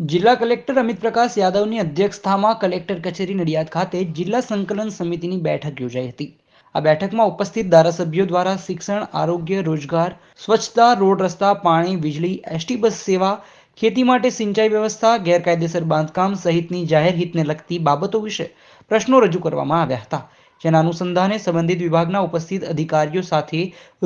જિલ્લા કલેક્ટર અમિત પ્રકાશ યાદવની અધ્યક્ષતામાં કલેક્ટર કચેરી નડિયાદ ખાતે જિલ્લા સંકલન સમિતિની બેઠક યોજાઈ હતી. આ બેઠકમાં ઉપસ્થિત ધારાસભ્યો દ્વારા શિક્ષણ, આરોગ્ય, રોજગાર, સ્વચ્છતા, રોડ રસ્તા, પાણી, વીજળી, એસટી બસ સેવા, ખેતી માટે સિંચાઈ વ્યવસ્થા, ગેરકાયદેસર બાંધકામ સહિતની જાહેર હિતને લગતી બાબતો વિશે પ્રશ્નો રજૂ કરવામાં આવ્યા હતા. જેના અનુસંધાને સંબંધિત વિભાગના ઉપસ્થિત અધિકારીઓ સાથે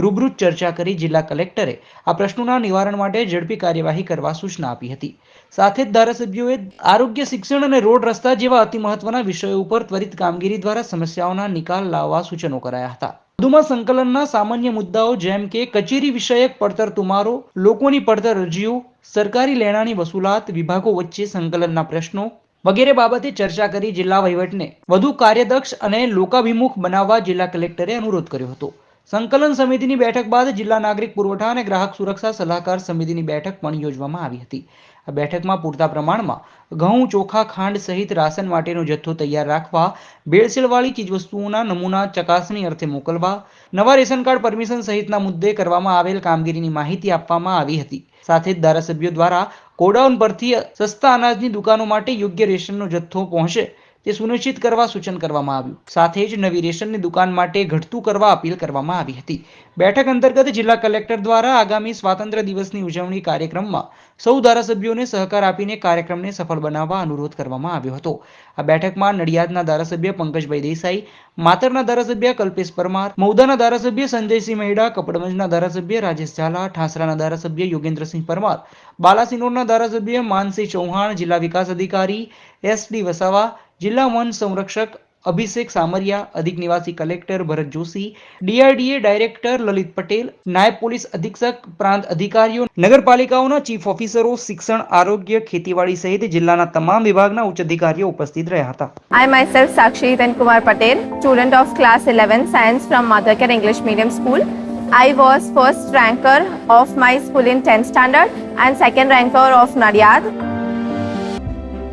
રૂબરૂ ચર્ચા કરી જિલ્લા કલેક્ટરે આ પ્રશ્નોના નિવારણ માટે ઝડપી કાર્યવાહી કરવા સૂચના આપી હતી. સાથે જ ધારાસભ્યોએ આરોગ્ય, શિક્ષણ અને રોડ રસ્તા જેવા અતિ મહત્વના વિષયો ઉપર ત્વરિત કામગીરી દ્વારા સમસ્યાઓના નિકાલ લાવવા સૂચનો કરાયા હતા. વધુમાં સંકલનના સામાન્ય મુદ્દાઓ જેમ કે કચેરી વિષયક પડતર તુમારો, લોકોની પડતર અરજીઓ, સરકારી લેણાની વસૂલાત વિભાગો વચ્ચે સંકલનના પ્રશ્નો વગેરે બાબતે ચર્ચા કરી જિલ્લા વહીવટને વધુ કાર્યદક્ષ અને લોકાભિમુખ બનાવવા જિલ્લા કલેક્ટરે અનુરોધ કર્યો હતો. સંકલન સમિતિની બેઠક બાદ જિલ્લા નાગરિક પુરવઠા અને ગ્રાહક સુરક્ષા સલાહકાર સમિતિની બેઠક પણ યોજવામાં આવી હતી. આ બેઠકમાં પૂરતા પ્રમાણમાં ઘઉં, ચોખા, ખાંડ સહિત રાશન માટેનો જથ્થો તૈયાર રાખવા ભેળસેળવાળી ચીજવસ્તુઓના નમૂના ચકાસણી અર્થે મોકલવા, નવા રેશન કાર્ડ પરમિશન સહિતના મુદ્દે કરવામાં આવેલ કામગીરીની માહિતી આપવામાં આવી હતી. સાથે જ ધારાસભ્યો દ્વારા ગોડાઉન પરથી સસ્તા અનાજની દુકાનો માટે યોગ્ય રેશનનો જથ્થો પહોંચે. તે સુનિશ્ચિત કરવા સૂચન કરવામાં આવ્યું. સાથે જ નવી રેશનની દુકાન માટે ઘટતું કરવા અપીલ કરવામાં આવી હતી. બેઠક અંતર્ગત જિલ્લા કલેક્ટર દ્વારા આગામી સ્વાતંત્ર્ય દિવસની ઉજવણી કાર્યક્રમમાં સૌ ધારાસભ્યોને સહકાર આપીને કાર્યક્રમને સફળ બનાવવા અનુરોધ કરવામાં આવ્યો હતો. આ બેઠકમાં નડિયાદના ધારાસભ્ય પંકજભાઈ દેસાઈ, માતરના ધારાસભ્ય કલ્પેશ પરમાર મૌદાના ધારાસભ્ય સંજયસિંહ મહેડા કપડવંજના ધારાસભ્ય રાજેશ ઝાલા, ઠાસરાના ધારાસભ્ય યોગેન્દ્રસિંહ પરમાર, બાલાસિનોરના ધારાસભ્ય માનસિંહ ચૌહાણ, જિલ્લા વિકાસ અધિકારી એસ ડી વસાવા જિલ્લા વન સંરક્ષક અભિષેક સામરિયા અધિક નિવાસી collector Bharat Joshi DRDA director Lalit Patel નાયબ પોલીસ અધિક્ષક પ્રાંત અધિકારીઓ નગરપાલિકાઓના ચીફ ઓફિસરો શિક્ષણ આરોગ્ય ખેતીવાડી સહિત જિલ્લાના તમામ વિભાગના ઉચ્ચ અધિકારીઓ ઉપસ્થિત રહ્યા હતા I myself Sakshi Hitan Kumar Patel, student of class 11 science from Mothercare English Medium School. I was first ranker of my school in 10th standard and second ranker of Nadiad.